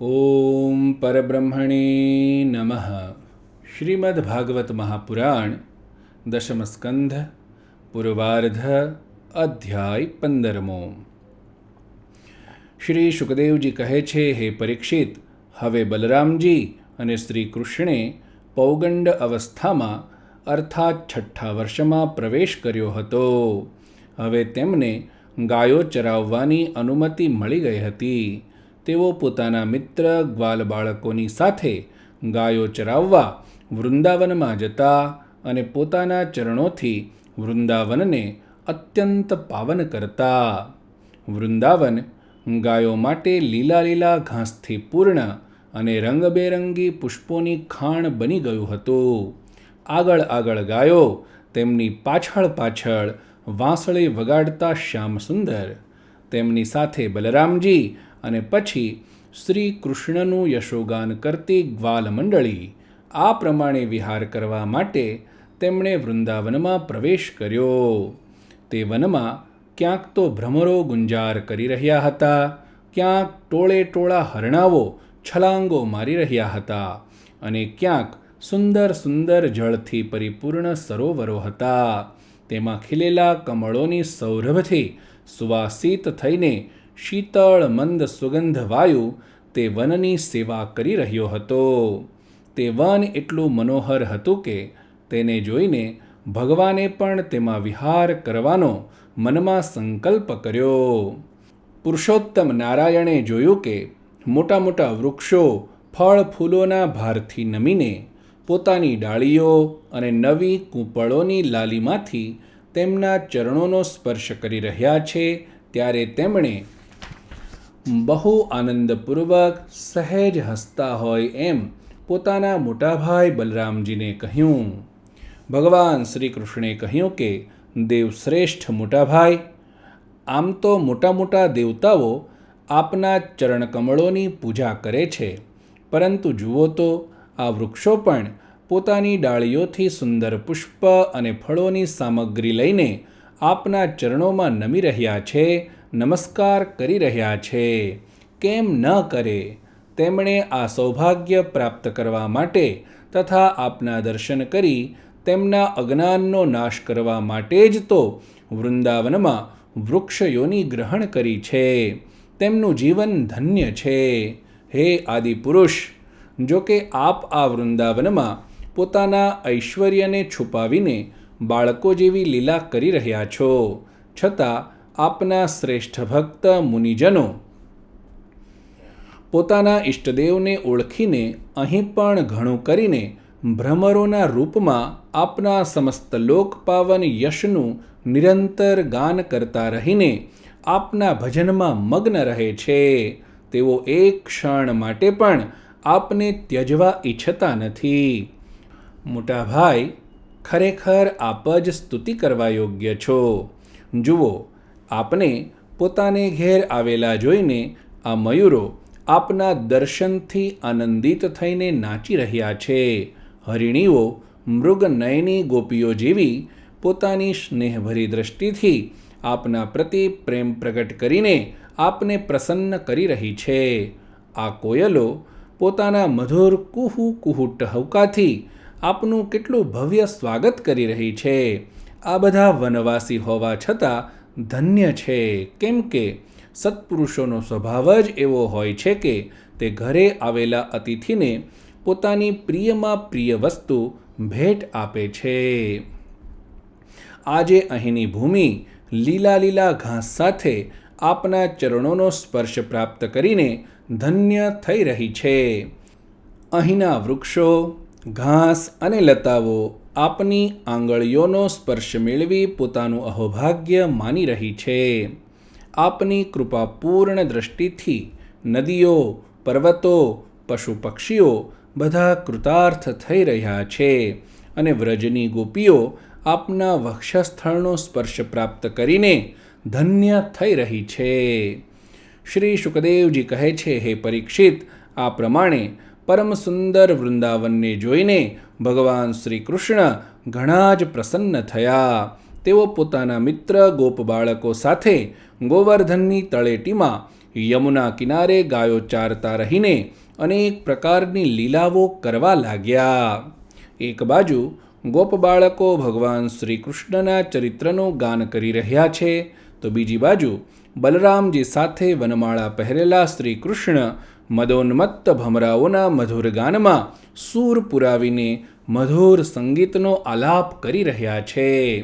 ઓમ પરબ્રહ્મણે નમઃ શ્રીમદ્ ભાગવત મહાપુરાણ દશમસ્કંધ પૂર્વાર્ધ અધ્યાય પંદરમો શ્રી સુખદેવજી કહે છે હે પરીક્ષિત હવે બલરામજી અને શ્રી કૃષ્ણે પૌગંડ અવસ્થામાં અર્થાત છઠ્ઠા વર્ષમાં પ્રવેશ કર્યો હતો. હવે તેમને ગાયો ચરાવવાની અનુમતિ મળી ગઈ હતી. તેઓ પોતાના મિત્ર, ગ્વાલ બાળકોની સાથે ગાયો ચરાવવા વૃંદાવનમાં જતા અને પોતાના ચરણોથી વૃંદાવનને અત્યંત પાવન કરતા. વૃંદાવન ગાયો માટે લીલા લીલા ઘાસથી પૂર્ણ અને રંગબેરંગી પુષ્પોની ખાણ બની ગયું હતું. આગળ આગળ ગાયો, તેમની પાછળ પાછળ વાંસળી વગાડતા શ્યામસુંદર તેમની સાથે બલરામજી અને પછી શ્રી કૃષ્ણનું યશોગાન કરતી ગ્વાલ મંડળી, આ પ્રમાણે વિહાર કરવા માટે તેમણે વૃંદાવનમાં પ્રવેશ કર્યો. તે વનમાં ક્યાંક તો ભ્રમરો ગુંજાર કરી રહ્યા હતા, ક્યાંક ટોળે ટોળા હરણાવો છલાંગો મારી રહ્યા હતા અને ક્યાંક સુંદર સુંદર જળથી પરિપૂર્ણ સરોવરો હતા. તેમાં ખીલેલા કમળોની સૌરભથી સુવાસિત થઈને શીતળ મંદ સુગંધ વાયુ તે વનની સેવા કરી રહ્યો હતો. તે વન એટલું મનોહર હતું કે તેને જોઈને ભગવાને પણ તેમાં વિહાર કરવાનો મનમાં સંકલ્પ કર્યો. પુરુષોત્તમ નારાયણે જોયું કે મોટા મોટા વૃક્ષો, ફળ, ફૂલોના ભારથી નમીને પોતાની ડાળીઓ અને નવી કૂંપળોની લાલીમાંથી તેમના ચરણોનો સ્પર્શ કરી રહ્યા છે, ત્યારે તેમણે બહુ આનંદપૂર્વક સહેજ હસતા હોય એમ પોતાના મોટાભાઈ બલરામજીને કહ્યું. ભગવાન શ્રી કૃષ્ણે કહ્યું કે દેવશ્રેષ્ઠ મોટાભાઈ, આમ તો મોટા મોટા દેવતાઓ આપના ચરણકમળોની પૂજા કરે છે, પરંતુ જુઓ તો આ વૃક્ષો પણ પોતાની ડાળીઓથી સુંદર પુષ્પ અને ફળોની સામગ્રી લઈને આપના ચરણોમાં નમી રહ્યા છે, નમસ્કાર કરી રહ્યા છે. કેમ ન કરે? તેમણે આ સૌભાગ્ય પ્રાપ્ત કરવા માટે તથા આપના દર્શન કરી તેમના અજ્ઞાનનો નાશ કરવા માટે જ તો વૃંદાવનમાં વૃક્ષયોની ગ્રહણ કરી છે. તેમનું જીવન ધન્ય છે. હે આદિપુરુષ, જો કે આપ આ વૃંદાવનમાં પોતાના ઐશ્વર્યને છુપાવીને બાળકો જેવી લીલા કરી રહ્યા છો. છતાં આપના શ્રેષ્ઠ ભક્ત મુનિજનો પોતાના ઈષ્ટદેવને ઓળખીને અહીં પણ ઘણું કરીને ભ્રમરોના રૂપમાં આપના સમસ્ત લોકપાવન યશનું નિરંતર ગાન કરતા રહીને આપના ભજનમાં મગ્ન રહે છે. તેઓ એક ક્ષણ માટે પણ આપને ત્યજવા ઈચ્છતા નથી. મોટા ભાઈ, ખરેખર આપ જ સ્તુતિ કરવા યોગ્ય છો. જુઓ, આપને પોતાને ઘેર આવેલા જોઈને આ મયુરો આપના દર્શનથી આનંદિત થઈને નાચી રહ્યા છે. હરિણીઓ મૃગનયની ગોપીઓ જેવી પોતાની સ્નેહભરી દ્રષ્ટિથી આપના પ્રતિ પ્રેમ પ્રગટ કરીને આપને પ્રસન્ન કરી રહી છે. આ કોયલો પોતાના મધુર કુહુ કુહુ ટહુકાથી આપનું કેટલું ભવ્ય સ્વાગત કરી રહી છે. આ બધા વનવાસી હોવા છતાં ધન્ય છે. કેમ કે સત્પુરુષોનો સ્વભાવ જ એવો હોય છે કે તે ઘરે આવેલા અતિથિને પોતાની પ્રિયમાં પ્રિય વસ્તુ ભેટ આપે છે. આજે અહીંની ભૂમિ લીલા લીલા ઘાસ સાથે આપના ચરણોનો સ્પર્શ પ્રાપ્ત કરીને ધન્ય થઈ રહી છે. અહીંના વૃક્ષો ઘાસ અને લતાઓ આપની આંગળીઓનો સ્પર્શ મેળવી પોતાનું અહોભાગ્ય માની રહી છે. આપની કૃપાપૂર્ણ દ્રષ્ટિથી નદીઓ, પર્વતો પશુ પક્ષીઓ બધા કૃતાર્થ થઈ રહ્યા છે અને વ્રજની ગોપીઓ આપના વક્ષસ્થળનો સ્પર્શ પ્રાપ્ત કરીને ધન્ય થઈ રહી છે. શ્રી સુખદેવજી કહે છે, હે પરીક્ષિત, આ પ્રમાણે પરમ સુંદર વૃંદાવનને જોઈને ભગવાન શ્રી કૃષ્ણ ઘણા જ પ્રસન્ન થયા. તેઓ પોતાના મિત્ર, ગોપ બાળકો સાથે ગોવર્ધનની તળેટીમાં યમુના કિનારે ગાયો ચારતા રહીને અનેક પ્રકારની લીલાઓ કરવા લાગ્યા. એક બાજુ ગોપ બાળકો ભગવાન શ્રી કૃષ્ણના ચરિત્રનું ગાન કરી રહ્યા છે, તો બીજી બાજુ બલરામજી સાથે વનમાળા પહેરેલા શ્રી કૃષ્ણ મદોન્મત્ત ભમરાઓના મધુર ગાનમાં સૂર પુરાવીને મધુર સંગીતનો આલાપ કરી રહ્યા છે.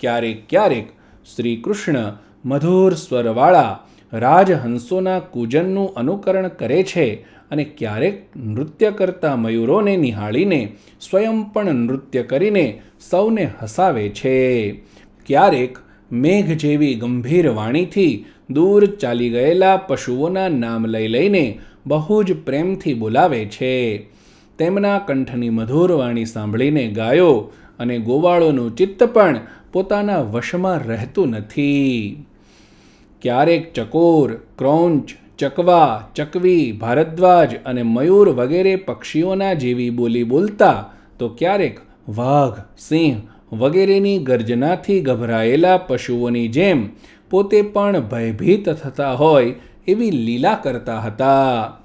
ક્યારેક ક્યારેક શ્રી કૃષ્ણ મધુર સ્વરવાળા રાજહંસોના કૂજનનું અનુકરણ કરે છે અને ક્યારેક નૃત્ય કરતા મયુરોને નિહાળીને સ્વયં પણ નૃત્ય કરીને સૌને હસાવે છે. ક્યારેક મેઘ જેવી ગંભીર વાણીથી દૂર ચાલી ગયેલા પશુઓના નામ લઈ લઈને બહુ જ પ્રેમથી બોલાવે છે. તેમના કંઠની મધુર વાણી સાંભળીને ગાયો અને ગોવાળોનું ચિત્ત પણ પોતાના વશમાં રહેતું નથી. ક્યારેક ચકોર, ક્રોંચ, ચકવા, ચકવી, ભારદ્વાજ અને મયુર વગેરે પક્ષીઓના જેવી બોલી બોલતા તો ક્યારેક વાઘ, સિંહ વગેરેની ગર્જનાથી ગભરાયેલા પશુઓની જેમ પોતે પણ ભયભીત થતા હોય એવી લીલા કરતા હતા.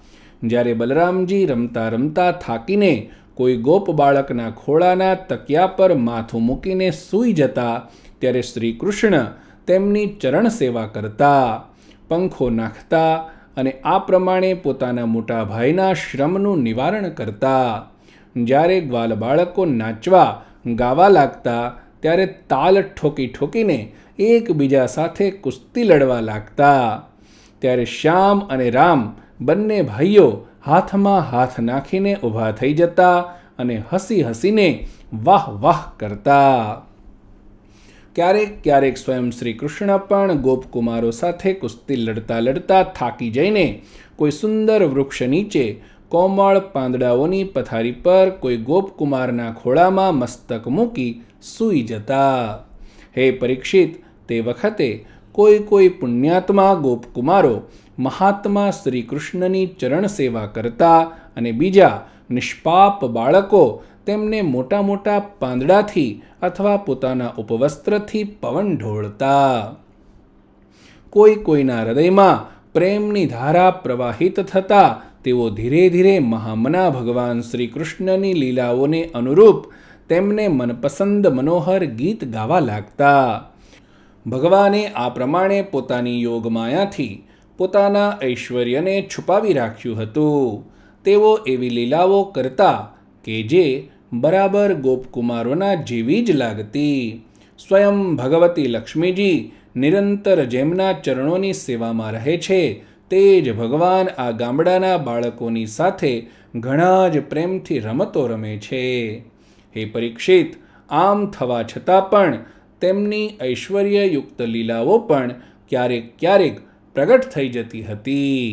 જ્યારે બલરામજી રમતા રમતા થાકીને કોઈ ગોપ બાળકના ખોળાના તકિયા પર માથું મૂકીને સૂઈ જતા, ત્યારે શ્રી કૃષ્ણ તેમની ચરણ સેવા કરતા, પંખો નાખતા અને આ પ્રમાણે પોતાના મોટા ભાઈના શ્રમનું નિવારણ કરતા. જ્યારે ગ્વાલ બાળકો નાચવા ગાવા લાગતા, ત્યારે તાલ ઠોકી ઠોકીને એકબીજા સાથે કુસ્તી લડવા લાગતા. ત્યારે શ્યામ અને રામ બંને ભાઈઓ હાથમાં હાથ નાખીને ઊભા થઈ જતા અને હસી હસીને વાહ વાહ કરતા. ક્યારેક ક્યારેક સ્વયં શ્રી કૃષ્ણ પણ ગોપકુમારો સાથે કુસ્તી લડતા લડતા થાકી જઈને કોઈ સુંદર વૃક્ષ નીચે કોમળ પાંદડાઓની પથારી પર કોઈ ગોપકુમારના ખોળામાં મસ્તક મૂકી સૂઈ જતા. હે પરીક્ષિત તે વખતે કોઈ કોઈ પુણ્યાત્મા ગોપકુમારો મહાત્મા શ્રી કૃષ્ણની ચરણ સેવા કરતા અને બીજા નિષ્પાપ બાળકો તેમને મોટા મોટા પાંદડાથી અથવા પોતાના ઉપવસ્ત્રથી પવન ઢોળતા. કોઈ કોઈના હૃદયમાં પ્રેમની ધારા પ્રવાહિત થતા તેઓ ધીરે ધીરે મહામના ભગવાન શ્રી કૃષ્ણની લીલાઓને અનુરૂપ તેમને મનપસંદ મનોહર ગીત ગાવા લાગતા. ભગવાને આ પ્રમાણે પોતાની યોગમાયાથી પોતાના ઐશ્વર્યને છુપાવી રાખ્યું હતું. તેઓ એવી લીલાઓ કરતા કે જે બરાબર ગોપકુમારોના જેવી જ લાગતી. સ્વયં ભગવતી લક્ષ્મીજી નિરંતર જેમના ચરણોની સેવામાં રહે છે, તે જ ભગવાન આ ગામડાના બાળકોની સાથે ઘણા જ પ્રેમથી રમતો રમે છે. હે પરીક્ષિત, આમ થવા છતાં પણ તેમની ઐશ્વર્યયુક્ત લીલાઓ પણ ક્યારેક ક્યારેક પ્રગટ થઈ જતી હતી.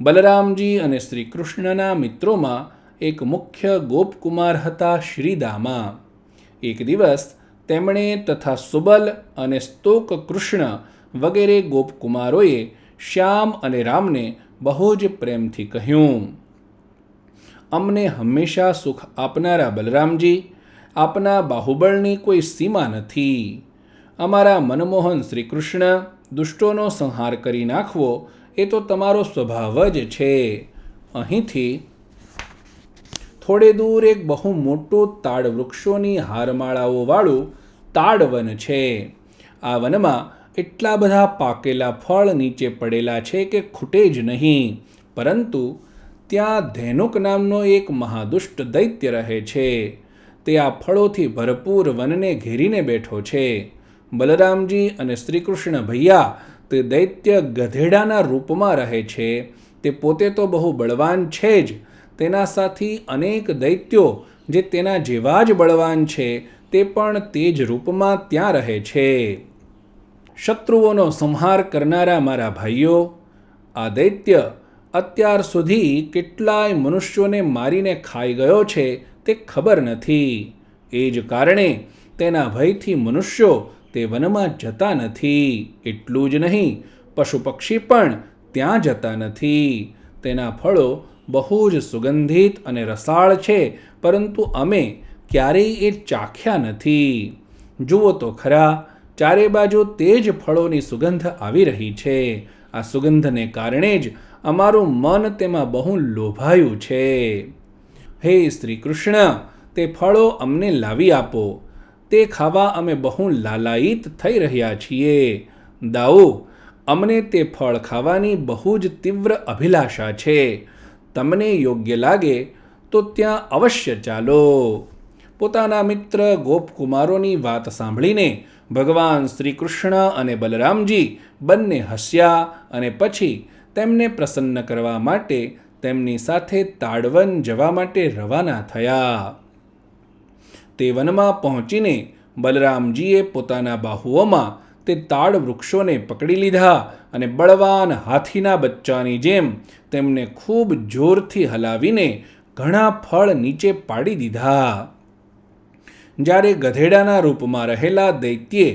બલરામજી અને શ્રી કૃષ્ણના મિત્રોમાં એક મુખ્ય ગોપકુમાર હતા શ્રીદામા. એક દિવસ તેમણે તથા સુબલ અને સ્તોક કૃષ્ણ વગેરે ગોપકુમારોએ શ્યામ અને રામને બહુ જ પ્રેમથી કહ્યું, અમને હંમેશા સુખ આપનારા બલરામજી આપના બાહુબળની કોઈ સીમા નથી. અમારા મનમોહન શ્રી કૃષ્ણ દુષ્ટોનો સંહાર કરી નાખવો, એ તો તમારો સ્વભાવ જ છે. અહીંથી થોડે દૂર એક બહુ મોટું તાડ વૃક્ષોની હારમાળાઓવાળું તાડવન છે. આ વનમાં એટલા બધા પાકેલા ફળ નીચે પડેલા છે કે ખૂટે જ નહીં. પરંતુ ત્યાં ધેનુક નામનો એક મહાદુષ્ટ દૈત્ય રહે છે. તે આ ફળોથી ભરપૂર વનને ઘેરીને બેઠો છે. બલરામજી અને શ્રીકૃષ્ણ ભૈયા તે દૈત્ય ગધેડાના રૂપમાં રહે છે. તે પોતે તો બહુ બળવાન છે જ. તેના સાથી અનેક દૈત્યો જે તેના જેવા જ બળવાન છે, તે પણ તે જ રૂપમાં ત્યાં રહે છે. શત્રુઓનો સંહાર કરનારા મારા ભાઈઓ, આ દૈત્ય અત્યાર સુધી કેટલાય મનુષ્યોને મારીને ખાઈ ગયો છે. તે ખબર નથી. એ જ કારણે તેના ભયથી મનુષ્યો તે વનમાં જતા નથી. એટલું જ નહીં, પશુ પક્ષી પણ ત્યાં જતા નથી. તેના ફળો બહુ જ સુગંધિત અને રસાળ છે, પરંતુ અમે ક્યારેય એ ચાખ્યા નથી. જુઓ તો ખરા, ચારે બાજુ તે જ ફળોની સુગંધ આવી રહી છે. આ સુગંધને કારણે જ અમારું મન તેમાં બહુ લોભાયું છે. હે શ્રી કૃષ્ણ, તે ફળો અમને લાવી આપો. તે ખાવા અમે બહુ લાલાયિત થઈ રહ્યા છીએ. દાઉ, અમને તે ફળ ખાવાની બહુ જ તીવ્ર અભિલાષા છે. તમને યોગ્ય લાગે તો ત્યાં અવશ્ય ચાલો. પોતાના મિત્ર ગોપકુમારોની વાત સાંભળીને ભગવાન શ્રી કૃષ્ણ અને બલરામજી બંને હસ્યા અને પછી તેમને પ્રસન્ન કરવા માટે તેમની સાથે તાડવન જવા માટે રવાના થયા. તે વનમાં પહોંચીને બલરામજીએ પોતાના બાહુઓમાં તે તાડ વૃક્ષોને પકડી લીધા અને બળવાન હાથીના બચ્ચાની જેમ તેમને ખૂબ જોરથી હલાવીને ઘણા ફળ નીચે પાડી દીધા. જ્યારે ગધેડાના રૂપમાં રહેલા દૈત્યે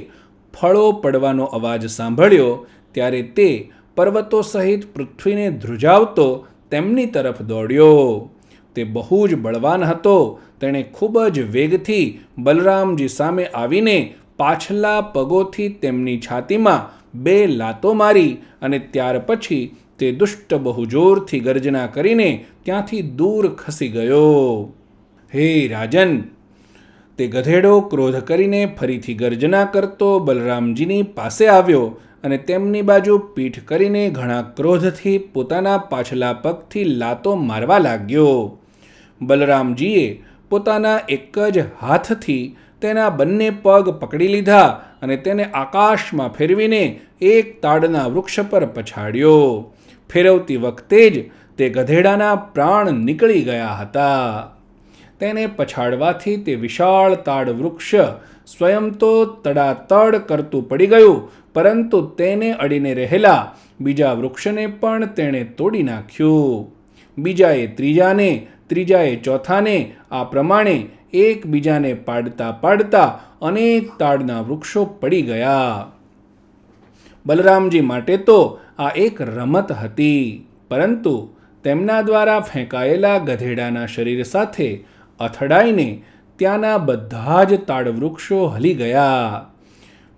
ફળો પડવાનો અવાજ સાંભળ્યો, ત્યારે તે પર્વતો સહિત પૃથ્વીને ધ્રુજાવતો તેમની તરફ દોડ્યો. તે બહુ જ બળવાન હતો. તેણે ખૂબ જ વેગથી બલરામજી સામે આવીને પાછલા પગોથી તેમની છાતીમાં બે લાતો મારી અને ત્યાર પછી તે દુષ્ટ બહુ જોરથી ગર્જના કરીને ત્યાંથી દૂર ખસી ગયો. હે રાજન! તે ગધેડો ક્રોધ કરીને ફરીથી ગર્જના કરતો બલરામજીની પાસે આવ્યો અને તેમની બાજુ પીઠ કરીને ઘણા ક્રોધથી પોતાના પાછલા પગથી લાતો મારવા લાગ્યો. બલરામજીએ પોતાના એક જ હાથથી તેના બંને પગ પકડી લીધા અને તેને આકાશમાં ફેરવીને એક તાડના વૃક્ષ પર પછાડ્યો. ફેરવતી વખતે જ તે ગધેડાના પ્રાણ નીકળી ગયા હતા. તેને પછાડવાથી તે વિશાળ તાડ વૃક્ષ સ્વયં તો તડાતડ કરતું પડી ગયું, પરંતુ તેને અડીને રહેલા બીજા વૃક્ષને પણ તેણે તોડી નાખ્યું. બીજાએ ત્રીજાને, ત્રીજાએ ચોથાને, આ પ્રમાણે એકબીજાને પાડતા પાડતા અનેક તાડના વૃક્ષો પડી ગયા. બલરામજી માટે તો આ એક રમત હતી, પરંતુ તેમના દ્વારા ફેંકાયેલા ગધેડાના શરીર સાથે અથડાઈને ત્યાંના બધા જ તાડવૃક્ષો હલી ગયા.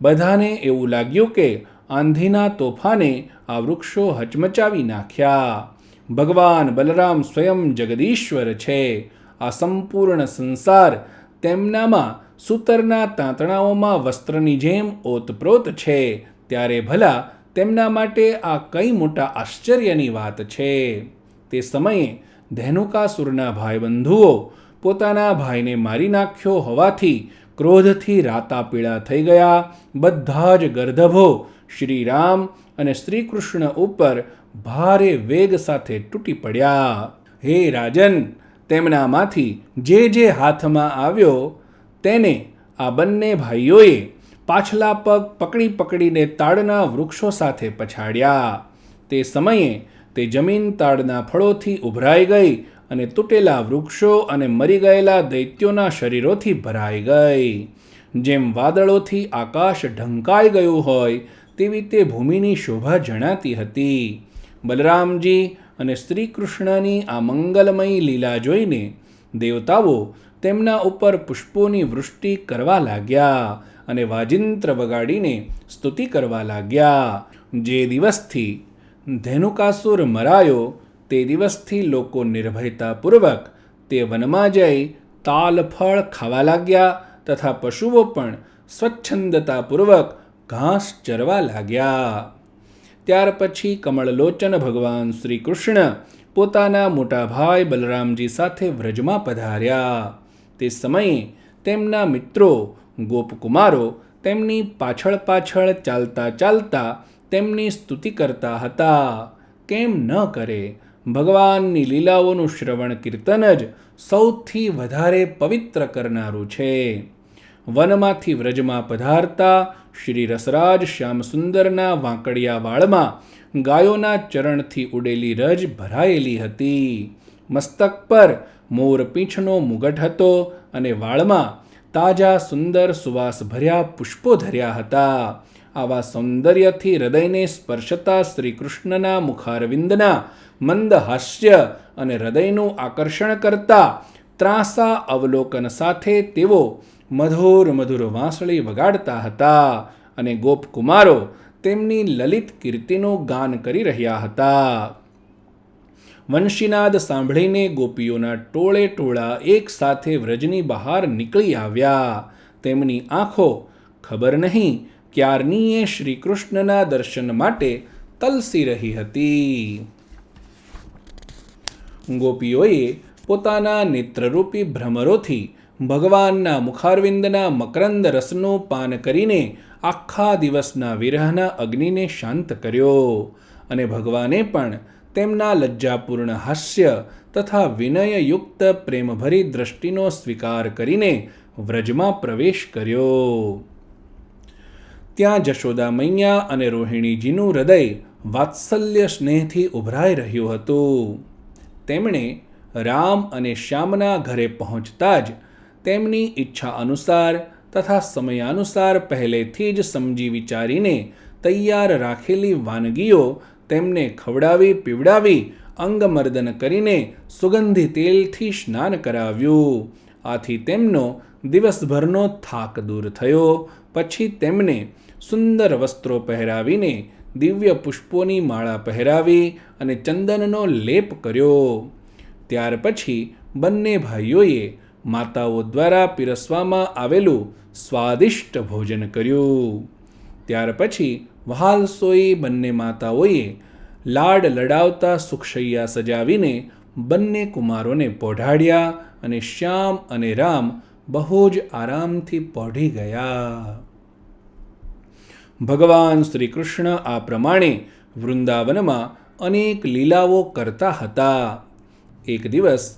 બધાને એવું લાગ્યું કે આંધીના તોફાને આ વૃક્ષો હચમચાવી નાખ્યા. ભગવાન બલરામ સ્વયં જગદીશ્વર છે. આ સંપૂર્ણ સંસાર તેમનામાં સૂતરના તાંતણાઓમાં વસ્ત્રની જેમ ઓતપ્રોત છે. ત્યારે ભલા તેમના માટે આ કઈ મોટા આશ્ચર્યની વાત છે. તે સમયે ધેનુકાસુરના ભાઈબંધુઓ પોતાના ભાઈને મારી નાખ્યો હોવાથી ક્રોધથી રાતા પીળા થઈ ગયા. બધા જ ગર્ધભો શ્રીરામ અને શ્રી કૃષ્ણ ઉપર ભારે વેગ સાથે તૂટી પડ્યા. હે રાજન, તેમનામાંથી જે જે હાથમાં આવ્યો તેને આ બંને ભાઈઓએ પાછલા પગ પકડી પકડીને તાડના વૃક્ષો સાથે પછાડ્યા. તે સમયે તે જમીન તાડના ફળોથી ઉભરાઈ ગઈ અને તૂટેલા વૃક્ષો અને મરી ગયેલા દૈત્યોના શરીરોથી ભરાઈ ગઈ. જેમ વાદળોથી આકાશ ઢંકાઈ ગયું હોય, તેવી તે ભૂમિની શોભા જણાતી હતી. બલરામજી અને શ્રી કૃષ્ણની આ મંગલમયી લીલા જોઈને દેવતાઓ તેમના ઉપર પુષ્પોની વૃષ્ટિ કરવા લાગ્યા અને વાજિંત્ર વગાડીને સ્તુતિ કરવા લાગ્યા. જે દિવસથી ધેનુકાસુર મરાયો તે દિવસથી લોકો નિર્ભયતાપૂર્વક તે વનમાં જઈ તાલ ફળ ખાવા લાગ્યા તથા પશુઓ પણ સ્વચ્છંદતાપૂર્વક ઘાસ ચરવા લાગ્યા. ત્યાર પછી કમળલોચન ભગવાન શ્રી કૃષ્ણ પોતાના મોટા ભાઈ બલરામજી સાથે વ્રજમાં પધાર્યા. તે સમયે તેમના મિત્રો ગોપકુમારો તેમની પાછળ પાછળ ચાલતા ચાલતા તેમની સ્તુતિ કરતા હતા. કેમ ન કરે? ભગવાનની લીલાઓનું શ્રવણ કીર્તન જ સૌથી વધારે પવિત્ર કરનારું છે. વનમાંથી વ્રજમાં પધારતા શ્રી રસરાજ શ્યામસુંદરના વાંકડિયા વાળમાં ગાયોના ચરણથી ઉડેલી રજ ભરાયેલી હતી. મસ્તક પર મોર પીંછનો મુગટ હતો અને વાળમાં તાજા સુંદર સુવાસ ભર્યા પુષ્પો ધર્યા હતા. આવા સૌંદર્યથી હૃદયને સ્પર્શતા શ્રી કૃષ્ણના મુખારવિંદના મંદ હાસ્ય અને હૃદયનું આકર્ષણ કરતા ત્રાસા અવલોકન સાથે તેઓ મધુર મધુર વાંસળી વગાડતા હતા અને ગોપકુમારો તેમની લલિત કીર્તિનું ગાન કરી રહ્યા હતા. વંશીનાદ સાંભળીને ગોપીઓના ટોળે ટોળા એક સાથે વ્રજની બહાર નીકળી આવ્યા. તેમની આંખો ખબર નહીં ક્યારનીએ શ્રીકૃષ્ણના દર્શન માટે તલસી રહી હતી. ગોપીઓએ પોતાના નેત્રરૂપી ભ્રમરોથી ભગવાનના મુખારવિંદના મકરંદ રસનું પાન કરીને આખા દિવસના વિરહના અગ્નિને શાંત કર્યો. અને ભગવાને પણ તેમના લજ્જાપૂર્ણ હાસ્ય તથા વિનયયુક્ત પ્રેમભરી દ્રષ્ટિનો સ્વીકાર કરીને વ્રજમાં પ્રવેશ કર્યો. ત્યાં જશોદા મૈયા અને રોહિણીજીનું હૃદય વાત્સલ્ય સ્નેહથી ઉભરાઈ રહ્યું હતું. તેમણે રામ અને શ્યામના ઘરે પહોંચતા જ તેમની ઈચ્છા અનુસાર તથા સમયાનુસાર પહેલેથી જ સમજી વિચારીને તૈયાર રાખેલી વાનગીઓ તેમને ખવડાવી, પીવડાવી, અંગમર્દન કરીને સુગંધી તેલથી સ્નાન કરાવ્યું. આથી તેમનો દિવસભરનો થાક દૂર થયો. પછી તેમને સુંદર વસ્ત્રો પહેરાવીને દિવ્ય પુષ્પોની માળા પહેરાવી અને ચંદનનો લેપ કર્યો. ત્યાર પછી બંને ભાઈઓએ માતાઓ દ્વારા પીરસવામાં આવેલું સ્વાદિષ્ટ ભોજન કર્યું. ત્યાર પછી વહાલસોઈ બંને માતાઓએ લાડ લડાવતા સુખશૈયા સજાવીને બંને કુમારોને પોઢાડ્યા અને શ્યામ અને રામ બહુ જ આરામથી પોઢી ગયા. ભગવાન શ્રી કૃષ્ણ આ પ્રમાણે વૃંદાવનમાં અનેક લીલાઓ કરતા હતા. એક દિવસ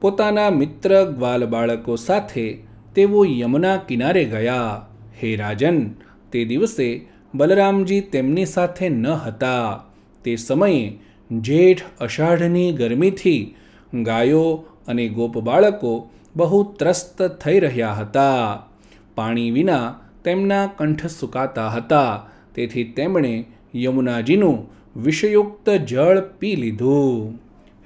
પોતાના મિત્ર ગ્વાલ બાળકો સાથે તેઓ યમુના કિનારે ગયા. હે રાજન, તે દિવસે બલરામજી તેમની સાથે ન હતા. તે સમયે જેઠ અષાઢની ગરમીથી ગાયો અને ગોપ બાળકો બહુ ત્રસ્ત થઈ રહ્યા હતા. પાણી વિના તેમના કંઠ સુકાતા હતા. તેથી તેમણે યમુનાજીનું વિષયુક્ત જળ પી લીધું.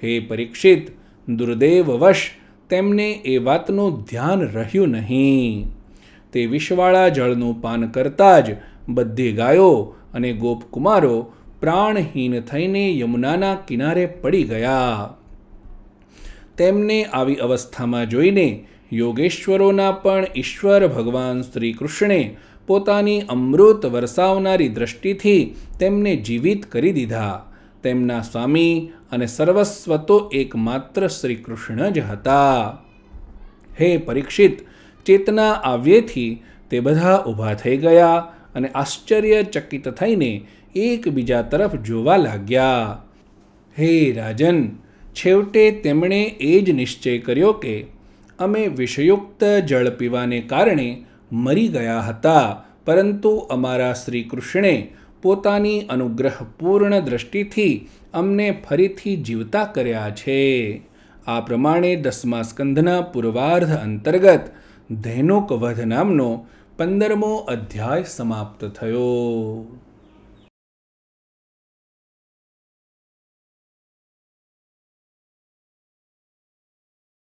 હે પરીક્ષિત, દુર્દેવવશ, તેમને એ વાતનું ધ્યાન રહ્યું નહીં. તે વિષવાળા જળનું પાન કરતાં જ બધી ગાયો અને ગોપકુમારો પ્રાણહીન થઈને યમુનાના કિનારે પડી ગયા. તેમને આવી અવસ્થામાં જોઈને યોગેશ્વરોના પણ ઈશ્વર ભગવાન શ્રી કૃષ્ણે પોતાની અમૃત વરસાવનારી દ્રષ્ટિથી તેમને જીવિત કરી દીધા. તેમના સ્વામી અને સર્વસ્વ તો એકમાત્ર શ્રી કૃષ્ણ જ હતા. હે પરીક્ષિત, ચેતના આવ્યેથી તે બધા ઊભા થઈ ગયા અને આશ્ચર્યચકિત થઈને એકબીજા તરફ જોવા લાગ્યા. હે રાજન, છેવટે તેમણે એ જ નિશ્ચય કર્યો કે અમે વિષયુક્ત જળ પીવાને કારણે મરી ગયા હતા. પરંતુ અમારા શ્રી કૃષ્ણે પોતાની અનુગ્રહપૂર્ણ દ્રષ્ટિથી અમને ફરીથી જીવતા કર્યા છે. આ પ્રમાણે દસમા સ્કંધના પૂર્વાર્ધ અંતર્ગત ધૈનુક વધ નામનો પંદરમો અધ્યાય સમાપ્ત થયો.